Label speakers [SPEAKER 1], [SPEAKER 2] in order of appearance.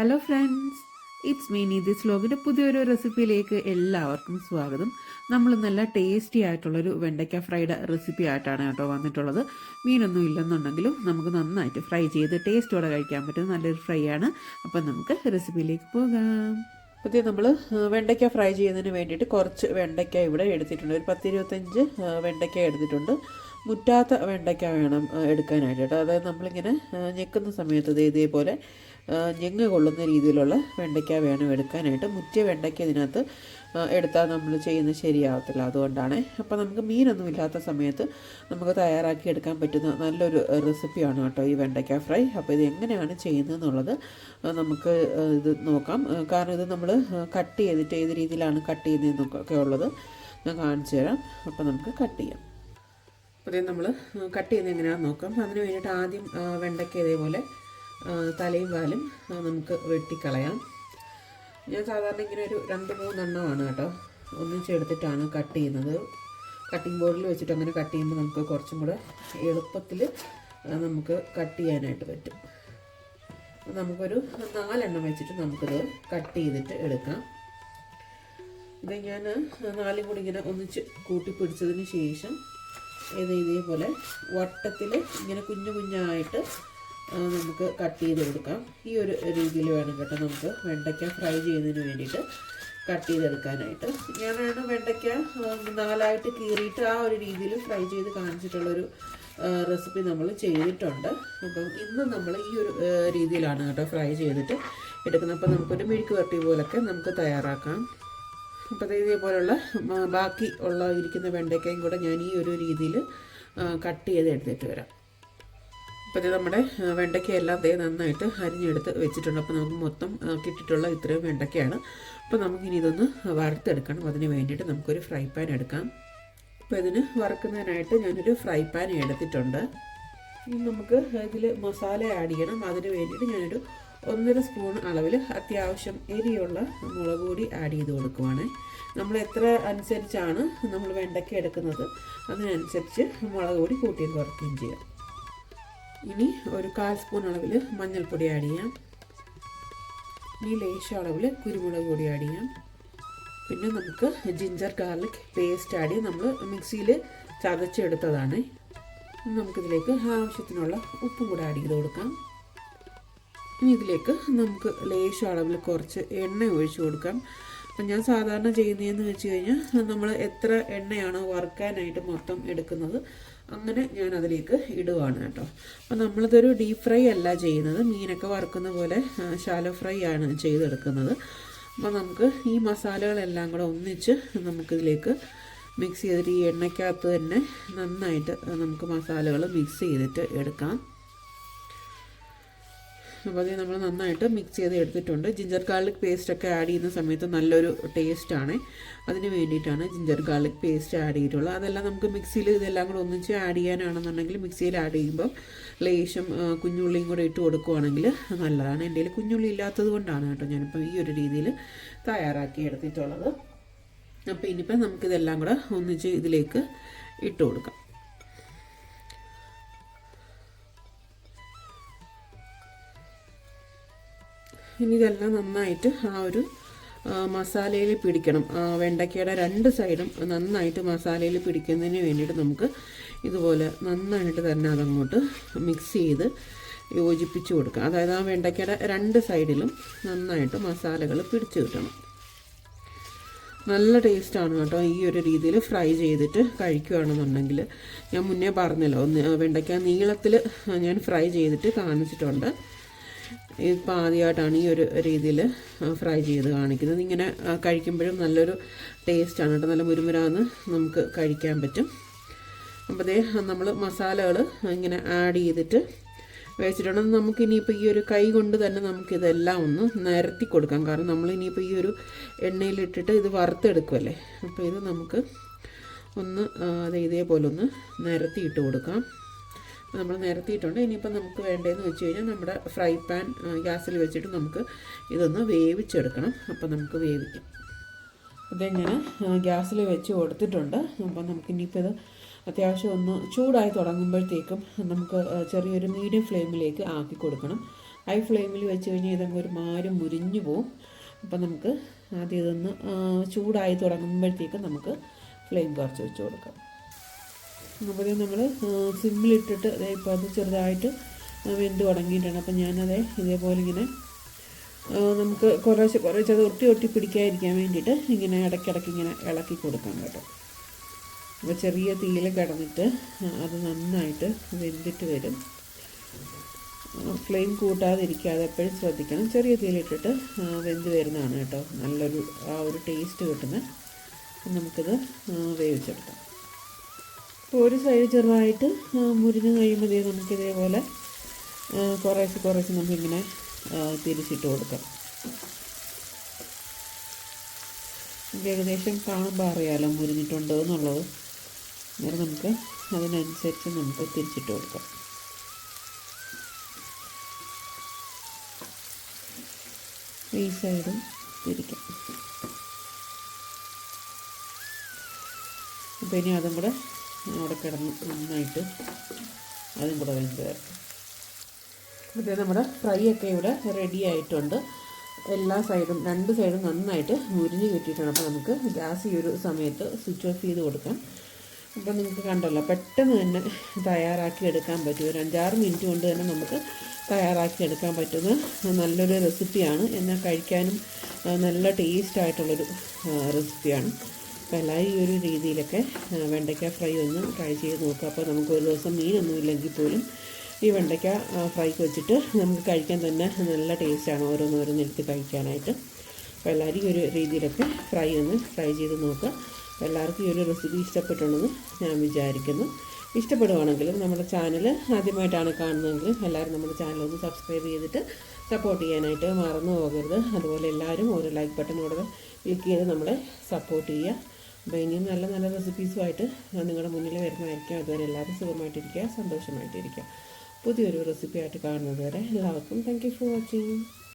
[SPEAKER 1] Hello friends it's me നീതി സ്ലോഗിന്റെ പുതിയൊരു റെസിപ്പിയിലേക്ക് എല്ലാവർക്കും സ്വാഗതം. നമ്മൾ നല്ല ടേസ്റ്റി ആയിട്ടുള്ളൊരു വെണ്ടയ്ക്ക ഫ്രൈഡ് റെസിപ്പി ആയിട്ടാണ് കേട്ടോ വന്നിട്ടുള്ളത്. മീനൊന്നും ഇല്ലെന്നുണ്ടെങ്കിലും നമുക്ക് നന്നായിട്ട് ഫ്രൈ ചെയ്ത് ടേസ്റ്റോടെ കഴിക്കാൻ പറ്റുന്ന നല്ലൊരു ഫ്രൈ ആണ്. അപ്പം നമുക്ക് റെസിപ്പിയിലേക്ക് പോകാം. പുതിയ നമ്മൾ വെണ്ടയ്ക്ക ഫ്രൈ ചെയ്യുന്നതിന് വേണ്ടിയിട്ട് കുറച്ച് വെണ്ടയ്ക്ക ഇവിടെ എടുത്തിട്ടുണ്ട്. ഒരു പത്തിരുപത്തഞ്ച് വെണ്ടയ്ക്ക എടുത്തിട്ടുണ്ട്. മുറ്റാത്ത വെണ്ടയ്ക്ക വേണം എടുക്കാനായിട്ട് കേട്ടോ. അതായത് നമ്മളിങ്ങനെ ഞെക്കുന്ന സമയത്ത് ഇതേപോലെ ഞെങ്ങ് കൊള്ളുന്ന രീതിയിലുള്ള വെണ്ടയ്ക്ക വേണം എടുക്കാനായിട്ട്. മുറ്റിയ വെണ്ടയ്ക്ക ഇതിനകത്ത് എടുത്താൽ നമ്മൾ ചെയ്യുന്നത് ശരിയാവത്തില്ല. അതുകൊണ്ടാണ്. അപ്പോൾ നമുക്ക് മീനൊന്നും ഇല്ലാത്ത സമയത്ത് നമുക്ക് തയ്യാറാക്കി എടുക്കാൻ പറ്റുന്ന നല്ലൊരു റെസിപ്പിയാണ് കേട്ടോ ഈ വെണ്ടയ്ക്ക ഫ്രൈ. അപ്പോൾ ഇത് എങ്ങനെയാണ് ചെയ്യുന്നത് എന്നുള്ളത് നമുക്ക് ഇത് നോക്കാം. കാരണം ഇത് നമ്മൾ കട്ട് ചെയ്തിട്ട് ഏത് രീതിയിലാണ് കട്ട് ചെയ്യുന്നതെന്നൊക്കെ ഉള്ളത് ഞാൻ കാണിച്ചു തരാം. അപ്പോൾ നമുക്ക് കട്ട് ചെയ്യാം. അപ്പോൾ നമ്മൾ കട്ട് ചെയ്യുന്നത് എങ്ങനെയാണെന്ന് നോക്കാം. അതിന് വേണ്ടിയിട്ട് ആദ്യം വെണ്ടയ്ക്ക് ഇതേപോലെ തലയും ആ, നമുക്ക് വെട്ടിക്കളയാം. ഞാൻ സാധാരണ ഇങ്ങനെ ഒരു രണ്ട് മൂന്നെണ്ണമാണ് കേട്ടോ ഒന്നിച്ചെടുത്തിട്ടാണ് കട്ട് ചെയ്യുന്നത്. കട്ടിംഗ് ബോർഡിൽ വെച്ചിട്ട് അങ്ങനെ കട്ട് ചെയ്യുമ്പോൾ നമുക്ക് കുറച്ചും കൂടെ എളുപ്പത്തിൽ നമുക്ക് കട്ട് ചെയ്യാനായിട്ട് പറ്റും. നമുക്കൊരു നാലെണ്ണം വെച്ചിട്ട് നമുക്കിത് കട്ട് ചെയ്തിട്ട് എടുക്കാം. ഇത് ഞാൻ നാലും കൂടി ഇങ്ങനെ ഒന്നിച്ച് കൂട്ടി പിടിച്ചതിന് ശേഷം ഇത് ഇതേപോലെ വട്ടത്തിൽ ഇങ്ങനെ കുഞ്ഞു കുഞ്ഞായിട്ട് നമുക്ക് കട്ട് ചെയ്ത് കൊടുക്കാം. ഈ ഒരു രീതിയിൽ വേണം കേട്ടോ നമുക്ക് വെണ്ടയ്ക്ക ഫ്രൈ ചെയ്യുന്നതിന് വേണ്ടിയിട്ട് കട്ട് ചെയ്തെടുക്കാനായിട്ട്. ഞാനാണ് വെണ്ടയ്ക്ക നാലായിട്ട് കീറിയിട്ട് ആ ഒരു രീതിയിൽ ഫ്രൈ ചെയ്ത് കാണിച്ചിട്ടുള്ളൊരു റെസിപ്പി നമ്മൾ ചെയ്തിട്ടുണ്ട്. അപ്പം ഇന്ന് നമ്മൾ ഈ ഒരു രീതിയിലാണ് കേട്ടോ ഫ്രൈ ചെയ്തിട്ട് എടുക്കുന്നത്. അപ്പം നമുക്കൊരു മെഴുക്ക് വരട്ടി പോലൊക്കെ നമുക്ക് തയ്യാറാക്കാം. അപ്പോൾ ഇതേപോലുള്ള ബാക്കി ഉള്ള ഇരിക്കുന്ന വെണ്ടയ്ക്കയും കൂടെ ഞാൻ ഈ ഒരു രീതിയിൽ കട്ട് ചെയ്ത് എടുത്തിട്ട് വരാം. അപ്പോൾ ഇത് നമ്മുടെ വെണ്ടയ്ക്കയെല്ലാം ദേ നന്നായിട്ട് അരിഞ്ഞെടുത്ത് വെച്ചിട്ടുണ്ട്. അപ്പോൾ നമുക്ക് മൊത്തം കിട്ടിയിട്ടുള്ള ഇത്രയും വെണ്ടയ്ക്കയാണ്. അപ്പോൾ നമുക്കിനി ഇതൊന്ന് വറുത്തെടുക്കണം. അതിന് വേണ്ടിയിട്ട് നമുക്കൊരു ഫ്രൈ പാൻ എടുക്കാം. അപ്പോൾ ഇതിന് വറുക്കുന്നതിനായിട്ട് ഞാനൊരു ഫ്രൈ പാൻ എടുത്തിട്ടുണ്ട്. ഇനി നമുക്ക് ഇതിൽ മസാല ആഡ് ചെയ്യണം. അതിന് വേണ്ടിയിട്ട് ഞാനൊരു ഒന്നര സ്പൂൺ അളവിൽ അത്യാവശ്യം എരിയുള്ള മുളക് പൊടി ആഡ് ചെയ്ത് കൊടുക്കുവാണ്. നമ്മൾ എത്ര അനുസരിച്ചാണ് നമ്മൾ വെണ്ടയ്ക്ക എടുക്കുന്നത് അതിനനുസരിച്ച് മുളക് പൊടി കൂട്ടിയും കുറയ്ക്കുകയും ചെയ്യാം. ഇനി ഒരു കാൽ സ്പൂൺ അളവിൽ മഞ്ഞൾപ്പൊടി ആഡ് ചെയ്യാം. ഇനി ലേശം അളവിൽ കുരുമുളക് പൊടി ആഡ് ചെയ്യാം. പിന്നെ നമുക്ക് ജിഞ്ചർ ഗാർലിക് പേസ്റ്റ് ആഡ് ചെയ്ത് നമ്മൾ മിക്സിയിൽ ചതച്ചെടുത്തതാണ്. നമുക്കിതിലേക്ക് ആവശ്യത്തിനുള്ള ഉപ്പും കൂടെ ആഡ് ചെയ്ത് കൊടുക്കാം. ഇനി ഇതിലേക്ക് നമുക്ക് ലേശം അളവിൽ കുറച്ച് എണ്ണ ഒഴിച്ച് കൊടുക്കാം. അപ്പം ഞാൻ സാധാരണ ചെയ്യുന്നതെന്ന് വെച്ച് കഴിഞ്ഞാൽ നമ്മൾ എത്ര എണ്ണയാണോ വറുക്കാനായിട്ട് മൊത്തം എടുക്കുന്നത് അങ്ങനെ ഞാൻ അതിലേക്ക് ഇടുവാണ് കേട്ടോ. അപ്പം നമ്മളിതൊരു ഡീപ് ഫ്രൈ അല്ല ചെയ്യുന്നത്. മീനൊക്കെ വറുക്കുന്ന പോലെ ഷാലോ ഫ്രൈ ആണ് ചെയ്തെടുക്കുന്നത്. അപ്പോൾ നമുക്ക് ഈ മസാലകളെല്ലാം കൂടെ ഒന്നിച്ച് നമുക്കിതിലേക്ക് മിക്സ് ചെയ്തിട്ട് ഈ എണ്ണയ്ക്കകത്ത് തന്നെ നന്നായിട്ട് നമുക്ക് മസാലകൾ മിക്സ് ചെയ്തിട്ട് എടുക്കാം. അപ്പോൾ അത് നമ്മൾ നന്നായിട്ട് മിക്സ് ചെയ്ത് എടുത്തിട്ടുണ്ട്. ജിഞ്ചർ ഗാർലിക് പേസ്റ്റ് ഒക്കെ ആഡ് ചെയ്യുന്ന സമയത്ത് നല്ലൊരു ടേസ്റ്റാണ് അതിന് വേണ്ടിയിട്ടാണ് ജിഞ്ചർ ഗാർലിക് പേസ്റ്റ് ആഡ് ചെയ്തിട്ടുള്ളത്. അതെല്ലാം നമുക്ക് മിക്സിയിൽ ഇതെല്ലാം കൂടെ ഒന്നിച്ച് ആഡ് ചെയ്യാനാണെന്നുണ്ടെങ്കിൽ മിക്സിയിൽ ആഡ് ചെയ്യുമ്പോൾ ലേശം കുഞ്ഞുള്ളിയും കൂടെ ഇട്ട് കൊടുക്കുവാണെങ്കിൽ നല്ലതാണ്. എന്റെ കയ്യിൽ കുഞ്ഞുള്ളി ഇല്ലാത്തത് കൊണ്ടാണ് കേട്ടോ ഞാനിപ്പോൾ ഈ ഒരു രീതിയിൽ തയ്യാറാക്കി എടുത്തിട്ടുള്ളത്. അപ്പോൾ ഇനിയിപ്പോൾ നമുക്കിതെല്ലാം കൂടെ ഒന്നിച്ച് ഇതിലേക്ക് ഇട്ട് കൊടുക്കാം. ഇനി ഇതെല്ലാം നന്നായിട്ട് ആ ഒരു മസാലയിൽ പിടിക്കണം. വെണ്ടയ്ക്കയുടെ രണ്ട് സൈഡും നന്നായിട്ട് മസാലയിൽ പിടിക്കുന്നതിന് വേണ്ടിയിട്ട് നമുക്ക് ഇതുപോലെ നന്നായിട്ട് തന്നെ അതങ്ങോട്ട് മിക്സ് ചെയ്ത് യോജിപ്പിച്ച് കൊടുക്കുക അതായത് ആ വെണ്ടയ്ക്കയുടെ രണ്ട് സൈഡിലും നന്നായിട്ട് മസാലകൾ പിടിച്ചു കിട്ടണം. നല്ല ടേസ്റ്റാണ് കേട്ടോ ഈ ഒരു രീതിയിൽ ഫ്രൈ ചെയ്തിട്ട് കഴിക്കുകയാണെന്നുണ്ടെങ്കിൽ. ഞാൻ മുന്നേ പറഞ്ഞല്ലോ വെണ്ടയ്ക്ക നീളത്തിൽ ഞാൻ ഫ്രൈ ചെയ്തിട്ട് കാണിച്ചിട്ടുണ്ട്. ഇപ്പോൾ ആദ്യമായിട്ടാണ് ഈ ഒരു രീതിയിൽ ഫ്രൈ ചെയ്ത് കാണിക്കുന്നത്. ഇങ്ങനെ കഴിക്കുമ്പോഴും നല്ലൊരു ടേസ്റ്റാണ് കേട്ടോ. നല്ല മുരുമുരാന്ന് നമുക്ക് കഴിക്കാൻ പറ്റും. അപ്പോൾ അതേ നമ്മൾ മസാലകൾ ഇങ്ങനെ ആഡ് ചെയ്തിട്ട് വെച്ചിട്ടുണ്ട് നമുക്ക് ഇനിയിപ്പോൾ ഈ ഒരു കൈ കൊണ്ട് തന്നെ നമുക്കിതെല്ലാം ഒന്ന് നിരത്തി കൊടുക്കാം. കാരണം നമ്മൾ ഇനിയിപ്പോൾ ഈ ഒരു എണ്ണയിലിട്ടിട്ട് ഇത് വറുത്തെടുക്കുമല്ലേ അപ്പോൾ ഇത് നമുക്ക് ഒന്ന് അത് ഇതേപോലെ ഒന്ന് നിരത്തിയിട്ട് കൊടുക്കാം. നമ്മൾ നിരത്തിയിട്ടുണ്ട്. ഇനിയിപ്പോൾ നമുക്ക് വേണ്ടതെന്ന് വെച്ച് കഴിഞ്ഞാൽ നമ്മുടെ ഫ്രൈ പാൻ ഗ്യാസിൽ വെച്ചിട്ട് നമുക്ക് ഇതൊന്ന് വേവിച്ചെടുക്കണം. അപ്പോൾ നമുക്ക് വേവിക്കാം. ഇതെങ്ങനെ ഗ്യാസിൽ വെച്ച് കൊടുത്തിട്ടുണ്ട്. അപ്പോൾ നമുക്ക് ഇനിയിപ്പോൾ ഇത് അത്യാവശ്യം ഒന്ന് ചൂടായി തുടങ്ങുമ്പോഴത്തേക്കും നമുക്ക് ചെറിയൊരു മീഡിയം ഫ്ലെയിമിലേക്ക് ആക്കി കൊടുക്കണം. ഹൈ ഫ്ലെയിമിൽ വെച്ച് കഴിഞ്ഞാൽ ഇതങ്ങ് ഒരു മാരി മുരിഞ്ഞു പോവും. അപ്പോൾ നമുക്ക് ആദ്യം ഇതൊന്ന് ചൂടായി തുടങ്ങുമ്പോഴത്തേക്കും നമുക്ക് ഫ്ലെയിം കുറച്ച് വെച്ച് കൊടുക്കാം. അപ്പോൾ നമ്മൾ സിമ്മിലിട്ടിട്ട് ഇപ്പോൾ അത് ചെറുതായിട്ട് വെന്ത് തുടങ്ങിയിട്ടുണ്ട്. അപ്പം ഞാനത് ഇതേപോലെ ഇങ്ങനെ നമുക്ക് കുറേശ്ശെ കുറേശ്ശെ അത് ഒട്ടി ഒട്ടി പിടിക്കാതിരിക്കാൻ വേണ്ടിയിട്ട് ഇങ്ങനെ ഇടയ്ക്കിടയ്ക്ക് ഇങ്ങനെ ഇളക്കി കൊടുക്കാം കേട്ടോ. അപ്പോൾ ചെറിയ തീയിൽ കിടന്നിട്ട് അത് നന്നായിട്ട് വെന്തിട്ട് വരും. ഫ്ലെയിം കൂട്ടാതിരിക്കാതെ എപ്പോഴും ശ്രദ്ധിക്കണം. ചെറിയ തീയിലിട്ടിട്ട് വെന്ത് വരുന്നതാണ് കേട്ടോ നല്ലൊരു ആ ഒരു ടേസ്റ്റ് കിട്ടുന്നത്. അപ്പം നമുക്കിത് വേവിച്ചെടുക്കാം. അപ്പോൾ ഒരു സൈഡ് ചെറുതായിട്ട് മുരിഞ്ഞ് കഴിയുമ്പോൾ നമുക്ക് ഇതേപോലെ ആ, കുറേശ്ശെ കുറേശ്ശെ നമുക്കിങ്ങനെ തിരിച്ചിട്ട് കൊടുക്കാം. ഏകദേശം കാണുമ്പോൾ അറിയാമല്ലോ മുരിഞ്ഞിട്ടുണ്ടോ എന്നുള്ളത്. അന്നേരം നമുക്ക് അതിനനുസരിച്ച് നമുക്ക് തിരിച്ചിട്ട് കൊടുക്കാം. ഈ സൈഡും തിരിക്കാം. അപ്പോൾ ഇനി അതും കൂടെ അവിടെ കിടന്ന് നന്നായിട്ട് അതും കൂടെ വെന്ത് വരാം അപ്പോൾ നമ്മുടെ ഫ്രൈ ഒക്കെ ഇവിടെ റെഡി ആയിട്ടുണ്ട്. എല്ലാ സൈഡും രണ്ട് സൈഡും നന്നായിട്ട് മുരിഞ്ഞ് കിട്ടിയിട്ടുണ്ട്. അപ്പോൾ നമുക്ക് ഗ്യാസ് ഈ ഒരു സമയത്ത് സ്വിച്ച് ഓഫ് ചെയ്ത് കൊടുക്കാം. അപ്പോൾ നിങ്ങൾക്ക് കണ്ടല്ലോ പെട്ടെന്ന് തന്നെ തയ്യാറാക്കി എടുക്കാൻ പറ്റും. ഒരു അഞ്ചാറ് മിനിറ്റ് കൊണ്ട് തന്നെ നമുക്ക് തയ്യാറാക്കി എടുക്കാൻ പറ്റുന്ന നല്ലൊരു റെസിപ്പിയാണ് എന്നാൽ കഴിക്കാനും നല്ല ടേസ്റ്റ് ആയിട്ടുള്ളൊരു റെസിപ്പിയാണ് അപ്പോൾ ഈ ഒരു രീതിയിലൊക്കെ വെണ്ടയ്ക്ക ഫ്രൈ ഒന്ന് ട്രൈ ചെയ്ത് നോക്കുക. അപ്പോൾ നമുക്ക് ഒരു ദിവസം മീനൊന്നും ഇല്ലെങ്കിൽ പോലും ഈ വെണ്ടയ്ക്ക ഫ്രൈക്ക് വെച്ചിട്ട് നമുക്ക് കഴിക്കാൻ തന്നെ നല്ല ടേസ്റ്റാണ് ഓരോന്നോരോന്ന് എടുത്ത് കഴിക്കാനായിട്ട്. അപ്പോൾ എല്ലാവരും ഒരു രീതിയിലൊക്കെ ഫ്രൈ ഒന്ന് ഫ്രൈ ചെയ്ത് നോക്കുക. അപ്പോൾ എല്ലാവർക്കും ഈ ഒരു റെസിപ്പി ഇഷ്ടപ്പെട്ടുണ്ടെന്ന് ഞാൻ വിചാരിക്കുന്നു. ഇഷ്ടപ്പെടുവാണെങ്കിലും നമ്മുടെ ചാനൽ ആദ്യമായിട്ടാണ് കാണുന്നതെങ്കിൽ എല്ലാവരും നമ്മുടെ ചാനൽ ഒന്ന് സബ്സ്ക്രൈബ് ചെയ്തിട്ട് സപ്പോർട്ട് ചെയ്യാനായിട്ട് മറന്നു പോകരുത്. അതുപോലെ എല്ലാവരും ഓരോ ലൈക്ക് ബട്ടൺ ക്ലിക്ക് ചെയ്ത് നമ്മളെ സപ്പോർട്ട് ചെയ്യുക. അപ്പോൾ ഇനിയും നല്ല നല്ല റെസിപ്പീസുമായിട്ട് ഞാൻ നിങ്ങളുടെ മുന്നിൽ വരുന്നതായിരിക്കും. അതുവരെ എല്ലാവരും സുഖമായിട്ടിരിക്കുക സന്തോഷമായിട്ടിരിക്കുക. പുതിയൊരു റെസിപ്പിയായിട്ട് കാണുന്നത് വരെ എല്ലാവർക്കും താങ്ക് ഫോർ വാച്ചിങ്